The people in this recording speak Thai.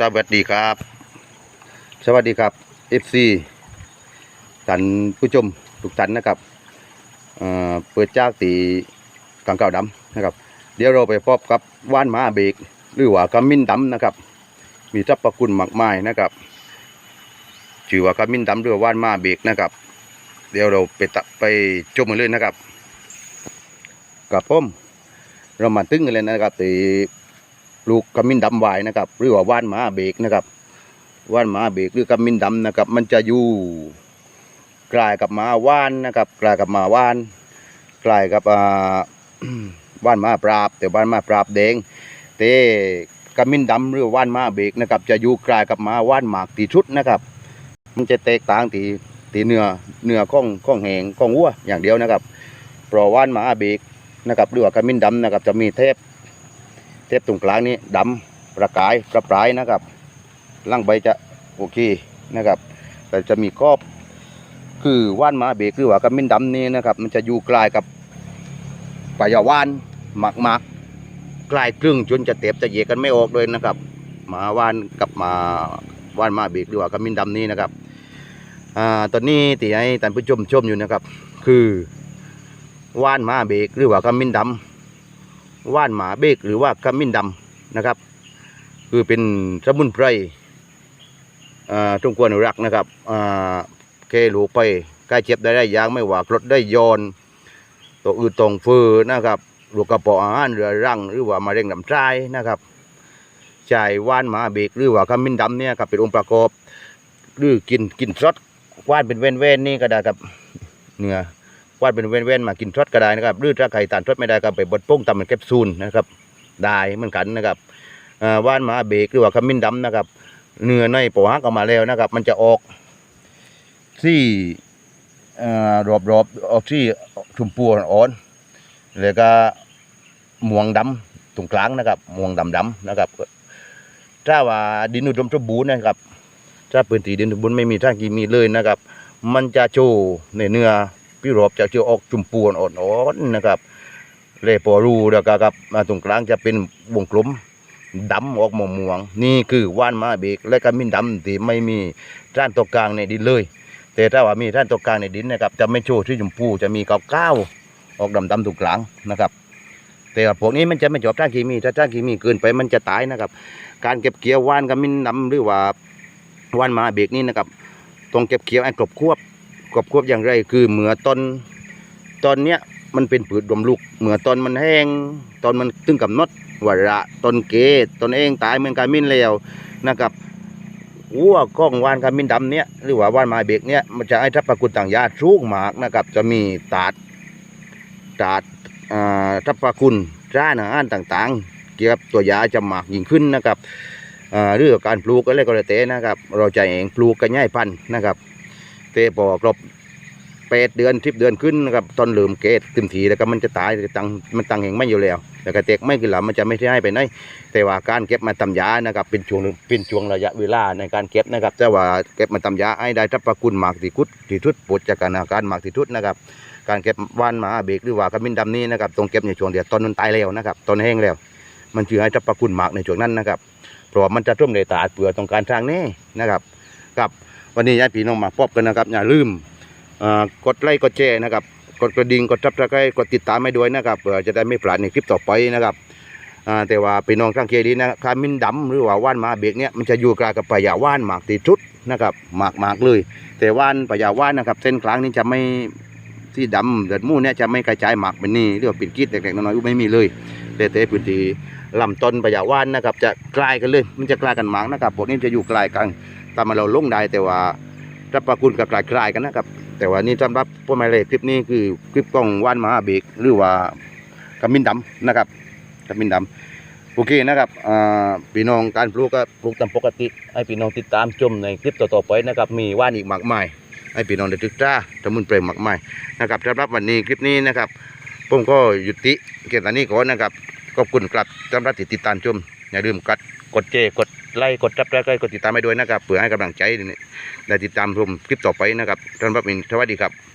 สวัสดีครับ สวัสดีครับ FC ท่านผู้ชมทุกท่านนะครับเอ่อเปิดจ้ากตีกังเก่าดำนะครับ เดี๋ยวเราไปพบกับว่านหมาเบรกหรือว่ากำมินดำนะครับ มีทรัพย์คุณมากมายนะครับชื่อว่ากำมินดำหรือว่านหมาเบรกนะครับ เดี๋ยวเราไปตะไปชมกันเลยนะครับกับผมเรามาตึ้งกันเลยนะครับตี ลูกกำมินดำวายนะครับ หรือว่าว่านหมาเบรกนะครับ ว่านหมาเบรกหรือกำมินดำนะครับ มันจะอยู่กลายกับหมาว่านนะครับ กลายกับหมาว่านกลายกับอ่าว่านหมาปราบ แต่ว่านหมาปราบแดงแต่กำมินดำหรือว่านหมาเบรกนะครับ จะอยู่กลายกับหมาว่านหมากตีชุดนะครับ มันจะแตกต่างตีตีเนื้อเนื้อข้องข้องแหงข้องวัวอย่างเดียวนะครับเพราะว่านหมาเบรกนะครับหรือว่ากำมินดำนะครับ จะมีเทป เทปตรงกลางนี้ดำประกายประปรายนะครับล่างใบจะโอเคนะครับ แต่จะมีครอบคือว่านมาเบรกหรือว่ากระมินดำนี่นะครับ มันจะอยู่ใกลายกับปลายว่านหมักหมักๆกลายครึ่งจนจะเต็บจะเยกันไม่ออกเลยนะครับ มาว่านกับมาว่านมาเบรกหรือว่ากระมินดำนี่นะครับอ่าตอนนี้ที่ให้ท่านผู้ชมชมอยู่นะครับ คือว่านมาเบรกหรือว่ากระมินดำ ว่านหมาเบกหรือว่าขมิ้นดำนะครับ คือเป็นสมุนไพรอ่าทุกวนรักนะครับอ่าเคลูกไปกล้เจ็บได้ได้ยางไม่หวากรดได้ยอนตัวอืดตรงฟือนะครับลูกกระเพาอาหารเรือรังหรือว่ามะเร็งลำไส้นะครับใช่ว่านหมาเบกหรือว่าขมิ้นดำเนี่ยครับเป็นองค์ประกอบหรือกินกินสดว่านเป็นเว้นๆนี่ก็ได้ครับเนื้อ วาดเป็นเว้นๆมากินทอดก็ได้นะครับหรือถ้าใครทานทอดไม่ได้ก็ไปบดโป้งตำเป็นแคปซูลนะครับได้เหมือนกันนะครับว่านหมาเบรกหรือว่าขมิ้นดำนะครับ เนื้อในปอฮักออกมาแล้วนะครับ มันจะออกที่อ่ารอบๆออกที่ชมพูอ่อนแล้วก็ม่วงดำตรงกลางนะครับม่วงดำๆนะครับถ้าว่าดินอุดมสมบูรณ์นะครับถ้าพื้นที่ดินสมบูรณ์ไม่มีท่ากีมีเลยนะครับ มันจะโชว์ในเนื้อ พี่รอบจะเจอออกจุ่มปูนอ่อนๆนะครับ เลปอรูแล้วก็ครับมาตรงกลางจะเป็นวงกลมดำออกม่วงๆนี่คือว่านมาเบกและก็มินดำที่ไม่มีท่านตกกลางในดินเลย แต่ถ้าว่ามีท่านตกกลางในดินนะครับ จะไม่โชว์ที่จุ่มปูจะมีเก้าวๆออกดำๆตรงกลางนะครับ แต่พวกนี้มันจะไม่จบท่าเคมีถ้าท่าเคมีเกินไปมันจะตายนะครับ การเก็บเกี่ยวว่านกับมินดำหรือว่าว่านมาเบกนี่นะครับต้องเก็บเกี่ยวให้ครบควบ กบควบอย่างไร คือเหมือต้นตอนเนี้ยมันเป็นผืดดมลูกเหมือต้นมันแห้ง ตอนมันตึงกับนดวาระต้นเกตอนเองตายเหมือนกามินแล้วนะครับวัวก้องวานกามินดำเนี้ยหรือว่าว่านไม้เบกเนี้ยมันจะให้ทัพประกุลต่างยาสูงมากนะครับจะมีตาดตาดทัพประคุณร้านอาหารต่างๆ เกี่ยวกับตัวยาจะหมากยิ่งขึ้นนะครับเรื่องการปลูกอะไรก็แล้วแต่นะครับ เราจะเองปลูกกันง่ายพันธุ์นะครับ เตะปอกรบแปดเดือนทิบเดือนขึ้นนะครับตอนเหลือมเกตเต็มทีแล้วก็มันจะตายตังมันตังแห่งไม่อยู่แล้วแล้วก็เตกไม่กินหลัมันจะไม่ใช่ให้ไปไหนแต่ว่าการเก็บมาตำยานะครับเป็นช่วงเป็นช่วงระยะเวลาในการเก็บนะครับแต่ว่าเก็บมาตำยาให้ได้ทัพประคุณหมากที่คุดที่ทุดปวดจากการอาการมากที่ทุดนะครับ การเก็บว่านหมาเบรกหรือว่าขมิ้นดำนี้นะครับต้องเก็บในช่วงเดียวตอนมันตายแล้วนะครับตอนแห้งแล้ว มันชื่อให้ทัพประคุณหมากในช่วงนั้นนะครับเพราะว่ามันจะท่วมในตาเปลือกตรงการทางนี้นะครับครับ วันนี้ญาติพี่น้องมาพบกันนะครับ อย่าลืมกดไลค์กดแชร์นะครับ กดกระดิ่งกดทับตะไคร้กดติดตามให้ด้วยนะครับเพื่อจะได้ไม่พลาดในคลิปต่อไปนะครับแต่ว่าพี่น้องทางเคดีนะคามินดำหรือว่าว่านมาเบรกเนี่ยมันจะอยู่กลางกับปยาว่านหมากตีชุดนะครับหมากหมากเลย แต่ว่านปยาว่านนะครับ เส้นกลางนี่จะไม่ที่ดำเดือดมู่เนี่ยจะไม่กระจายหมากเป็นนี่เรียกว่าปิดกีดเล็กๆน้อยๆไม่มีเลย แต่แต่พื้นที่ลำต้นปะยาว่านนะครับ จะกลายกันเลย มันจะกลายกันหมากนะครับพวกนี้จะอยู่กลายกันตามมาเราลงได้แต่ว่ารับประคุณกับกลายคลายกันนะครับ แต่ว่านี่สำหรับพวกหมายเลขคลิปนี้คือคลิปกล้องว่านมหาเบกหรือว่าขมิ้นดำนะครับขมิ้นดำโอเคนะครับอ่าพี่น้องการปลูกก็ปลูกตามปกติ ให้พี่น้องติดตามชมในคลิปต่อๆไปนะครับ มีว่านอีกมากมายให้พี่น้องได้ศึกษาทำมุนเปรมมากมายนะครับสำหรับวันนี้คลิปนี้นะครับผมก็ยุติเกี่ยวกับนี้ก่อนนะครับ ขอบคุณครับสำหรับที่ติดตามชมอย่าลืมกดกดเจกดไลค์กดจับสไครต์กดติดตามไปด้วยนะครับเพื่อให้กำลังใจในติดตามชมคลิปต่อไปนะครับท่านผู้ชมสวัสดีครับ